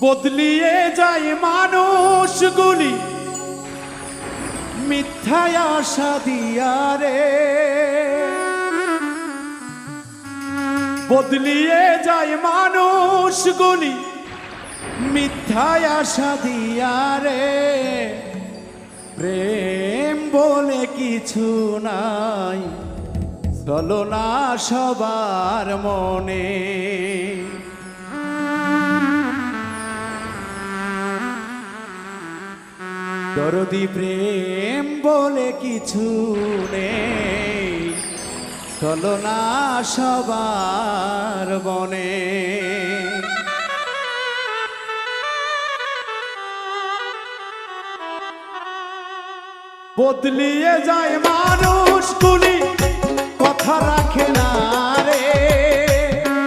বদলিয়ে যায় মানুষগুলি। মিথ্যায় আশা দিয়া রে। বদলিয়ে যায় মানুষগুলি। মিথ্যায় আশা দিয়া রে। প্রেম বলে কিছু নাই। চলো না সবার মনে। দরদি প্রেম বলে কিছু নেই। চলো না সবার বনে বদলিয়ে যায় মানুষ মানুষগুলি কথা রাখে না।